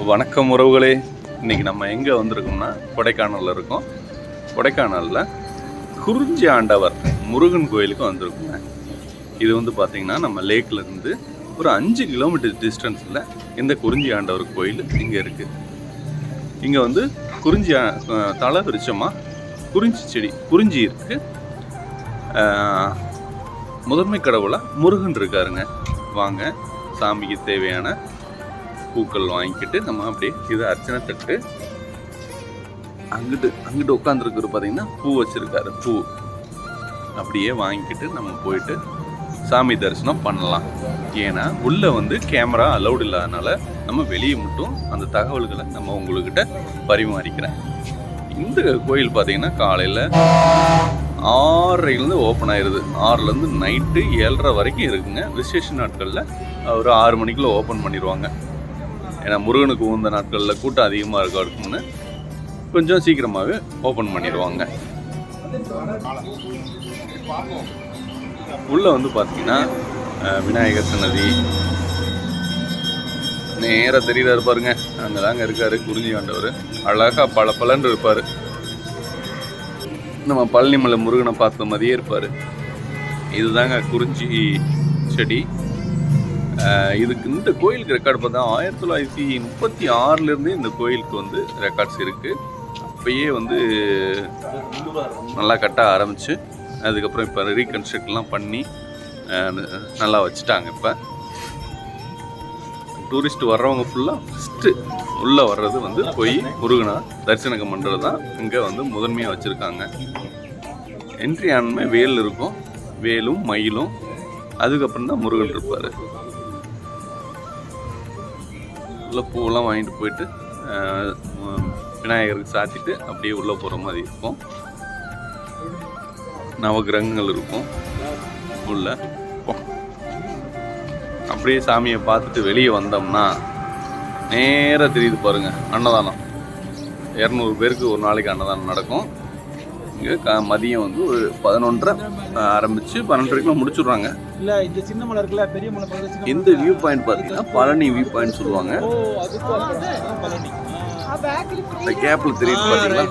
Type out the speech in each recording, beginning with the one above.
வணக்கம் உறவுகளே. இன்னைக்கு நம்ம எங்கே வந்திருக்கோம்னா கொடைக்கானலில் இருக்கோம். கொடைக்கானலில் குறிஞ்சி ஆண்டவர் முருகன் கோயிலுக்கு வந்திருக்கோங்க. இது வந்து பார்த்திங்கன்னா நம்ம லேக்ல இருந்து ஒரு அஞ்சு கிலோமீட்டர் டிஸ்டன்ஸில் இந்த குறிஞ்சி ஆண்டவர் கோயில் இங்கே இருக்குது இங்கே வந்து குறிஞ்சி தலை விருச்சமாக குறிஞ்சி செடி குறிஞ்சி இருக்குது முதன்மை கடவுளாக முருகன் இருக்காருங்க. வாங்க சாமிக்கு தேவையான பூக்கள் வாங்கிக்கிட்டு நம்ம அப்படியே இது அர்ச்சனை தட்டு அங்கிட்டு அங்கிட்டு உட்காந்துருக்குற பார்த்தீங்கன்னா பூ வச்சுருக்காரு பூ. அப்படியே வாங்கிக்கிட்டு நம்ம போயிட்டு சாமி தரிசனம் பண்ணலாம். ஏன்னா உள்ளே வந்து கேமரா அலௌடு இல்லாதனால நம்ம வெளியே மட்டும் அந்த தகவல்களை நம்ம உங்கள்கிட்ட பரிமாறிக்கிறேன். இந்த கோயில் பார்த்தீங்கன்னா காலையில் ஆறரைலேருந்து ஓப்பன் ஆயிடுது ஆறுலேருந்து நைட்டு ஏழரை வரைக்கும் இருக்குங்க. விசேஷ நாட்களில் ஒரு ஆறு மணிக்குள்ளே ஓப்பன் பண்ணிடுவாங்க. ஏன்னா முருகனுக்கு உகந்த நாட்களில் கூட்டம் அதிகமாக இருக்கும் இருக்கும்னு கொஞ்சம் சீக்கிரமாகவே ஓப்பன் பண்ணிடுவாங்க. உள்ளே வந்து பார்த்தீங்கன்னா விநாயகர் சன்னதி. நேராக தெரியல பாருங்க. அங்கே தாங்க இருக்காரு குறிஞ்சி ஆண்டவர். அழகாக பல பலன்னு இருப்பார். நம்ம பழனிமலை முருகனை பார்த்த மாதிரியே இருப்பார். இதுதாங்க குறிஞ்சி செடி. இதுக்கு இந்த கோயிலுக்கு ரெக்கார்டு பார்த்தா ஆயிரத்தி தொள்ளாயிரத்தி முப்பத்தி ஆறுலேருந்தே இந்த கோயிலுக்கு வந்து ரெக்கார்ட்ஸ் இருக்குது அப்பயே வந்து நல்லா கட்ட ஆரம்பிச்சு அதுக்கப்புறம் இப்போ ரீகன்ஸ்ட்ரக்ட்லாம் பண்ணி நல்லா வச்சுட்டாங்க இப்போ. டூரிஸ்ட் வர்றவங்க ஃபுல்லாக ஃபஸ்ட்டு உள்ளே வர்றது வந்து போய் முருகனா தரிசனம் பண்ணுறது தான் இங்கே வந்து முதன்மையாக வச்சுருக்காங்க. என்ட்ரி ஆனமே வேல் இருக்கும் வேலும் மயிலும் அதுக்கப்புறம் தான் முருகன் இருப்பார். உள்ள பூவெல்லாம் வாங்கிட்டு போயிட்டு விநாயகருக்கு சாத்திட்டு அப்படியே உள்ளே போகிற மாதிரி இருக்கும். நவகிரகங்கள் இருக்கும் உள்ள. போ. அப்படியே சாமியை பார்த்துட்டு வெளியே வந்தோம்னா நேராக தெரியுது பாருங்கள் அன்னதானம். இரநூறு பேருக்கு ஒரு நாளைக்கு அன்னதானம் நடக்கும். இங்கே மதியம் வந்து ஒரு பதினொன்றரை ஆரம்பித்து பன்னெண்டரைக்குள்ள முடிச்சுடுறாங்க. இல்ல இந்த சின்ன மலை இருக்குல்ல பெரிய மலை இந்த வியூ பாயிண்ட் பார்த்தீங்கன்னா பழனி வியூ பாயிண்ட் சொல்லுவாங்க இந்த கேப்பில் தெரியுது பார்த்தீங்களா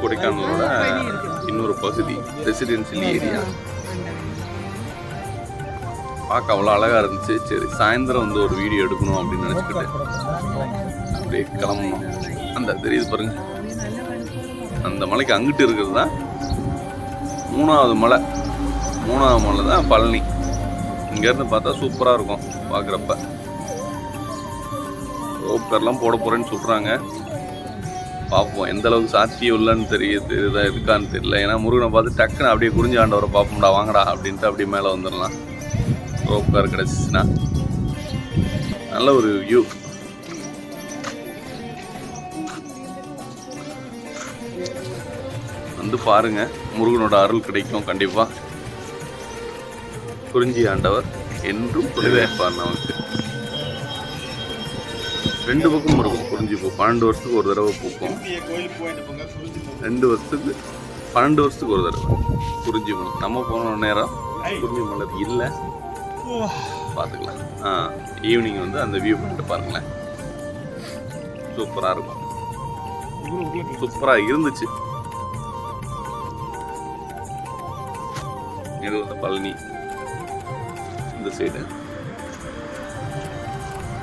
கொடைக்கானலோட இன்னொரு பகுதி ரெசிடென்சியல் ஏரியா பார்க்க அவ்வளோ அழகாக இருந்துச்சு. சரி சாயந்தரம் வந்து ஒரு வீடியோ எடுக்கணும் அப்படின்னு நினச்சிக்கிட்டு அப்படியே கிளம்பணும் அந்த தெரியுது பாருங்க. அந்த மலைக்கு அங்கிட்டு இருக்கிறது தான் மூணாவது மலை. மூணாவது மலை தான் பழனி. இங்கேருந்து பார்த்தா சூப்பராக இருக்கும் பார்க்குறப்ப. ரோப்கர்லாம் போட போகிறேன்னு சொல்கிறாங்க பார்ப்போம் எந்த அளவுக்கு சாத்தியம் இல்லைன்னு தெரியுது. இதா இருக்கான்னு தெரியல. ஏன்னா முருகனை பார்த்து டக்குன்னு அப்படியே குறிஞ்சாண்டவரை பார்ப்போம்டா வாங்கடா அப்படின்ட்டு அப்படியே மேலே வந்துடலாம். ரோப் கார் கிடச்சிச்சுன்னா நல்ல ஒரு வியூ வந்து பாருங்க முருகனோட அருள் கிடைக்கும் கண்டிப்பாக குறிஞ்சி ஆண்டவர் என்றும் துணைவேற்பார் நமக்கு. ரெண்டு பக்கம் இருக்கும் குறிஞ்சி பூ. பன்னெண்டு வருஷத்துக்கு ஒரு தடவை பூக்கும். ரெண்டு வருஷத்துக்கு பன்னெண்டு வருஷத்துக்கு ஒரு தடவை. குறிஞ்சி மலர் நம்ம போன நேரம் குறிஞ்சி மலர் இல்லை. பார்த்துக்கலாம். ஆ ஈவினிங் வந்து அந்த வியூ பண்ணிட்டு பாருங்களேன். சூப்பராக இருக்கும். சூப்பராக இருந்துச்சு. இது வந்து பழனி. இந்த சைடு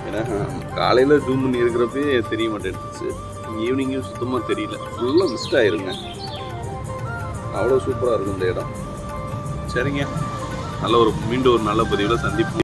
ஏன்னா காலையில் ஜூம் பண்ணி இருக்கிறப்பே தெரிய மாட்டேன்டுச்சு ஈவினிங்கும் சுத்தமாக தெரியல. ஃபுல்லாக மிஸ்ட் ஆயிருங்க. அவ்வளோ சூப்பராக இருக்கும் இந்த இடம். சரிங்க. நல்ல ஒரு மீண்டும் ஒரு நல்ல பதிவில் சந்திப்பு